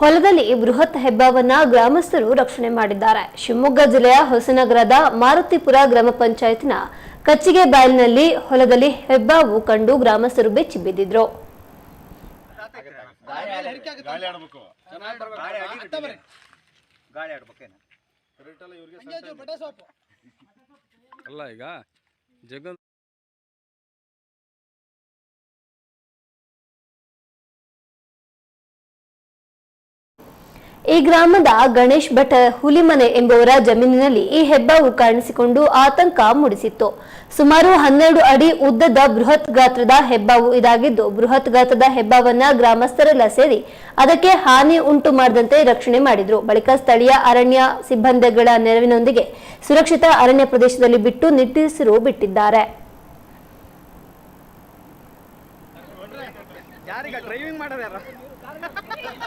ಹೊಲದಲ್ಲಿ ಬೃಹತ್ ಹೆಬ್ಬಾವನ್ನ ಗ್ರಾಮಸ್ಥರು ರಕ್ಷಣೆ ಮಾಡಿದ್ದಾರೆ. ಶಿವಮೊಗ್ಗ ಜಿಲ್ಲೆಯ ಹೊಸನಗರದ ಮಾರುತಿಪುರ ಗ್ರಾಮ ಪಂಚಾಯತ್ನ ಕಚ್ಚಿಗೆ ಬಾಯಲ್ನಲ್ಲಿ ಹೊಲದಲ್ಲಿ ಹೆಬ್ಬಾವು ಕಂಡು ಗ್ರಾಮಸ್ಥರು ಬೆಚ್ಚಿ ಬಿದ್ದಿದ್ರು. ಗಾಳಿ ಆಡ್ಬೇಕು. ಗಾಳಿ ಆಡ್ಬೇಕೇನು ಅಲ್ಲ ಈಗ ಜಗನ್ ಈ ಗ್ರಾಮದ ಗಣೇಶ್ ಭಟ್ ಹುಲಿಮನೆ ಎಂಬುವರ ಜಮೀನಿನಲ್ಲಿ ಈ ಹೆಬ್ಬಾವು ಕಾಣಿಸಿಕೊಂಡು ಆತಂಕ ಮೂಡಿಸಿತ್ತು. ಸುಮಾರು ಹನ್ನೆರಡು ಅಡಿ ಉದ್ದದ ಬೃಹತ್ ಗಾತ್ರದ ಹೆಬ್ಬಾವು ಇದಾಗಿದ್ದು, ಬೃಹತ್ ಗಾತ್ರದ ಹೆಬ್ಬಾವನ್ನ ಗ್ರಾಮಸ್ಥರೆಲ್ಲ ಸೇರಿ ಅದಕ್ಕೆ ಹಾನಿ ಉಂಟು ಮಾಡದಂತೆ ರಕ್ಷಣೆ ಮಾಡಿದ್ರು. ಬಳಿಕ ಸ್ಥಳೀಯ ಅರಣ್ಯ ಸಿಬ್ಬಂದಿಗಳ ನೆರವಿನೊಂದಿಗೆ ಸುರಕ್ಷಿತ ಅರಣ್ಯ ಪ್ರದೇಶದಲ್ಲಿ ಬಿಟ್ಟು ನಿಟ್ಟುಸಿರು ಬಿಟ್ಟಿದ್ದಾರೆ. ಡ್ರೈವಿಂಗ್ ಮಾಡೋದು ಯಾರು ಅಲ್ಲ ಈಗ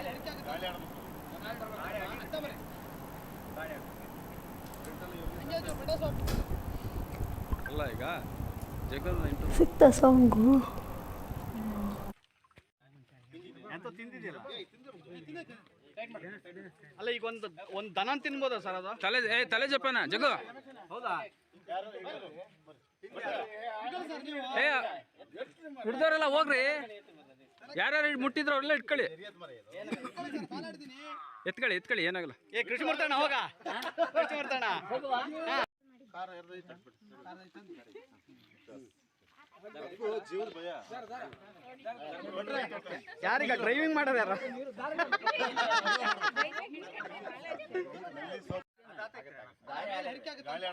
ಜಗನ್ ಇಂಟು ಸಿಕ್ತ ಸಾಂಗು. ಅಲ್ಲ ಈಗ ಒಂದು ಒಂದು ದನ ತಿನ್ಬೋದ ಸರ್ ಅದು? ತಲೆ ಏ ತಲೆ ಜಪ್ಪನ ಜಗ ಹೌದಾ? ಏ ಹಿಡ್ದವ್ರೆಲ್ಲ ಹೋಗ್ರಿ. ಯಾರ್ಯಾರು ಮುಟ್ಟಿದ್ರು ಅವ್ರೆಲ್ಲ ಇಟ್ಕೊಳ್ಳಿ. ಎತ್ಕೊಳ್ಳಿ ಎತ್ಕೊಳ್ಳಿ ಏನಾಗಲ್ಲ. ಏ ಕೃಷಿ ಮಾಡ್ತಾಣ ಹೋಗ. ಕೃಷಿ ಮಾಡ್ತಾಣ ಯಾರೀಗ ಡ್ರೈವಿಂಗ್ ಮಾಡೋದು ಯಾರ? ಗಾಳಿ